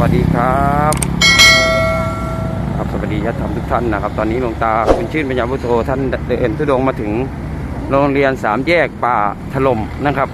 วัสดีครับครับสวัสดีญาติธรรมทุกท่านนะครับ ตอนนี้หลวงตาคุณชื่นปัญญาพุทโธท่านเดินทุดงมาถึงโรงเรียนสามแยกป่าถล่มนะครับ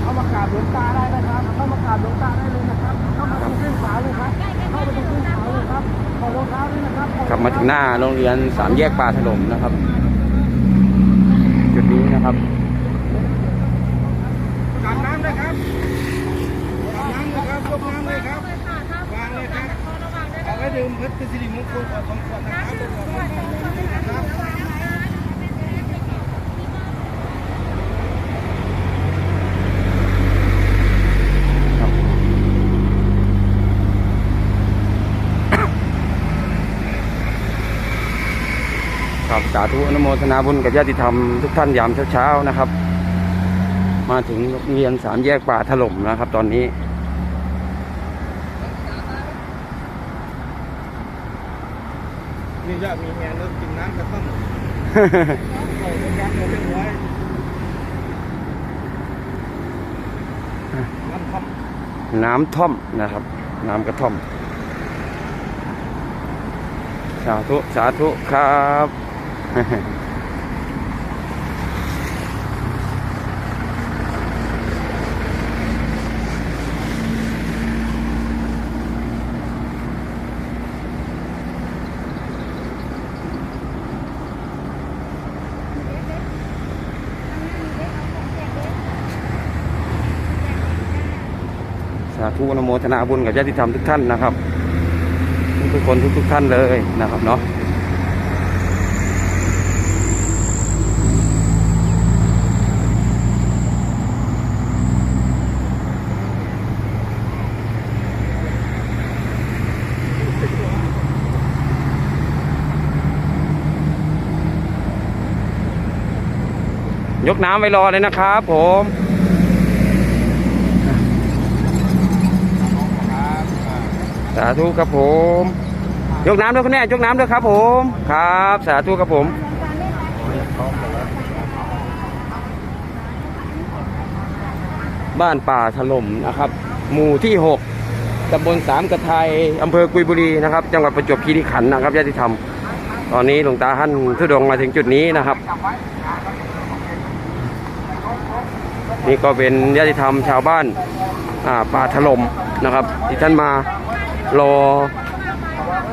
เข้ามากราบหลวงตาได้นะครับ เข้ามากราบหลวงตาได้เลยนะครับ เข้ามาตรงขึ้นขาเลยครับ เข้าไปตรงขึ้นขาเลยครับขอรองเท้าด้วยนะครับ ขับ มาถึงหน้าโรงเรียนสามแยกป่าถล่มนะครับ จุดนี้นะครับกราบน้ำเลยครับกราบน้ำเลยครับยกน้ำเลยครับวางเลยครับเอาไว้ดื่มเพื่อเป็นสิริมงคลขอสองขวดนะครับครับ ครับสาธุอนุโมทนาบุญกับญาติธรรมทุกท่านยามเช้าๆนะครับ มาถึงโรงเรียนสามแยกป่าถล่มนะครับ ตอนนี้ นี่จะมีแมนเลิกกินน้ำกระต้มเอาไปยัดเอาเรียบร้อยน้ำทำน้ำท่อมนะครับ น้ำกระท่อมสาธุ สาธุ ครับสาธุอนุโมทนาบุญกับญาติธรรมทุกท่านนะครับ ทุกคนทุกๆท่านเลยนะครับเนาะ ยกน้ำไว้รอเลยนะครับผมสาธุครับผม ยกน้ำด้วยคุณแม่ยกน้ำด้วยครับ ผม ครับ สาธุครับผมบ้านป่าถล่มนะครับ หมู่ที่หกตำบลสามกระไทยอำเภอกุยบุรีนะครับ จังหวัดประจวบคีรีขันธ์นะครับญาติธรรม ตอนนี้หลวงตาท่านทุดงมาถึงจุดนี้นะครับ นี่ก็เป็นญาติธรรมชาวบ้านอ่าป่าถล่มนะครับ ที่ท่านมารอ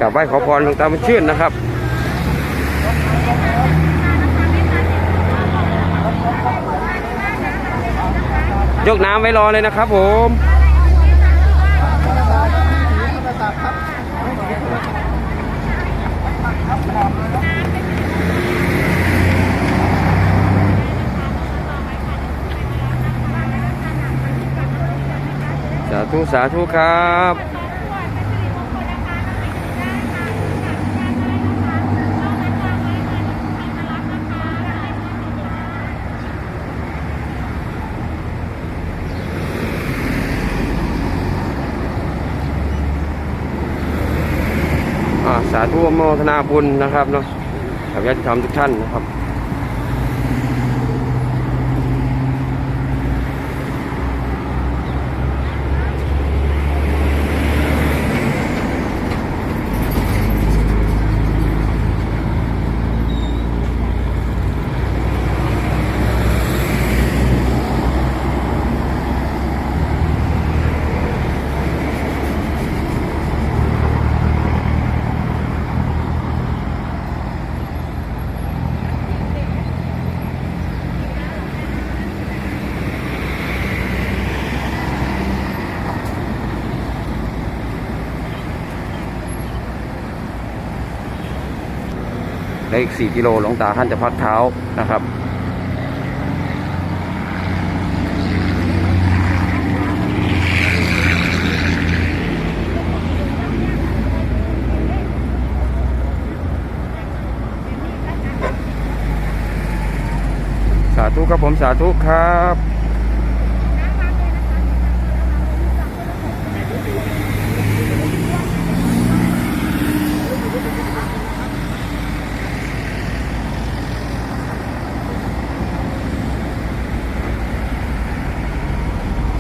กับไหว้ขอพรหลวงตาบุญชื่นนะครับยกน้ำไว้รอเลยนะครับผม ธุสาธุครับสาธุโมทนาบุญนะครับเนาะกับญาติธรรมทุกท่านนะครับ ละอีก 4 กิโลหลวงตาท่านจะพักเท้านะครับ สาธุครับผมสาธุครับ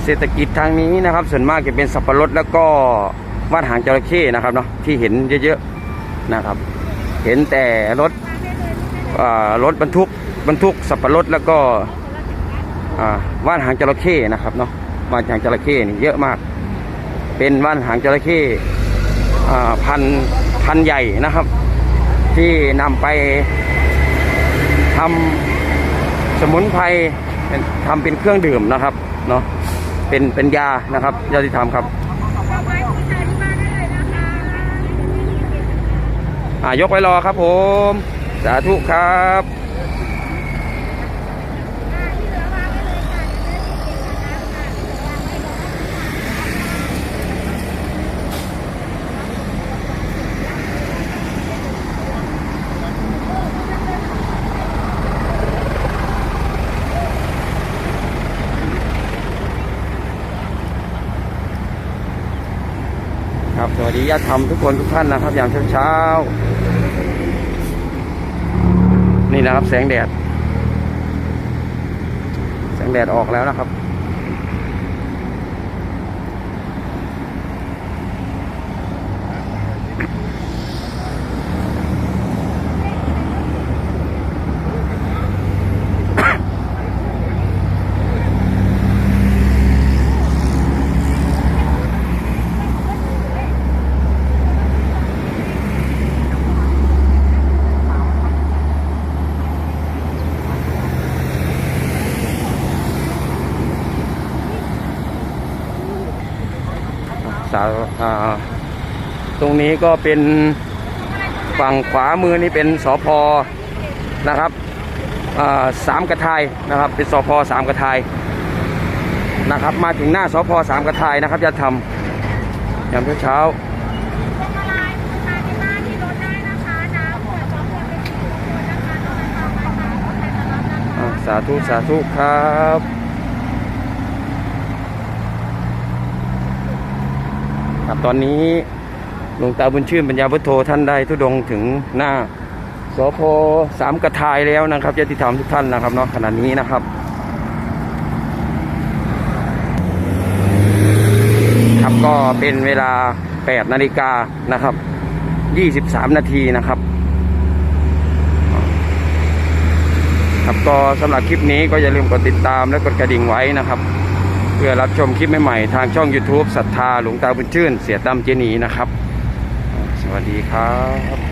เศรษฐกิจทางนี้นะครับ ส่วนมากจะเป็นสับปะรดแล้วก็ว่านหางจระเข้นะครับเนาะที่เห็นเยอะๆนะครับ เห็นแต่รถอ่ารถบรรทุกบรรทุกสับปะรดแล้วก็อ่าว่านหางจระเข้นะครับเนาะว่านหางจระเข้นี่เยอะมาก เป็นว่านหางจระเข้อ่าพันพันใหญ่นะครับ ที่นำไปทำสมุนไพรทำเป็นเครื่องดื่มนะครับเนาะ เป็นเป็นยานะครับยาที่ทำครับอ่ายกไว้รอครับผม สาธุครับ ค รับสวัสดีญาติธรรมทุกคนทุกท่านนะครับอย่างเช้าๆนี่นะครับแสงแดด แสงแดดออกแล้วนะครับ ตรงนี้ก็เป็นฝั่งขวามือนี่เป็นสพนะครับสามกระทายนะครับ เป็นสพสามกระทายนะครับ มาถึงหน้าสพสามกระทายนะครับจะทำยามเช้าๆอ่าสาธุ สาธุ ครับ ครับตอนนี้หลวงตาบุญชื่นปัญญาพุทโธท่านได้ทุดงถึงหน้าสพสามกระทายแล้วนะครับญาติธรรมทุกท่านนะครับเนาะขณะนี้นะครับครับก็เป็นเวลา8นาฬิกานะครับ 23 นาทีนะครับครับก็สำหรับคลิปนี้ก็อย่าลืมกดติดตามและกดกระดิ่งไว้นะครับ เพื่อรับชมคลิปใหม่ๆ ทางช่อง YouTube ศรัทธาหลวงตาบุญชื่น เสียตั้มเจนีนะครับ สวัสดีครับ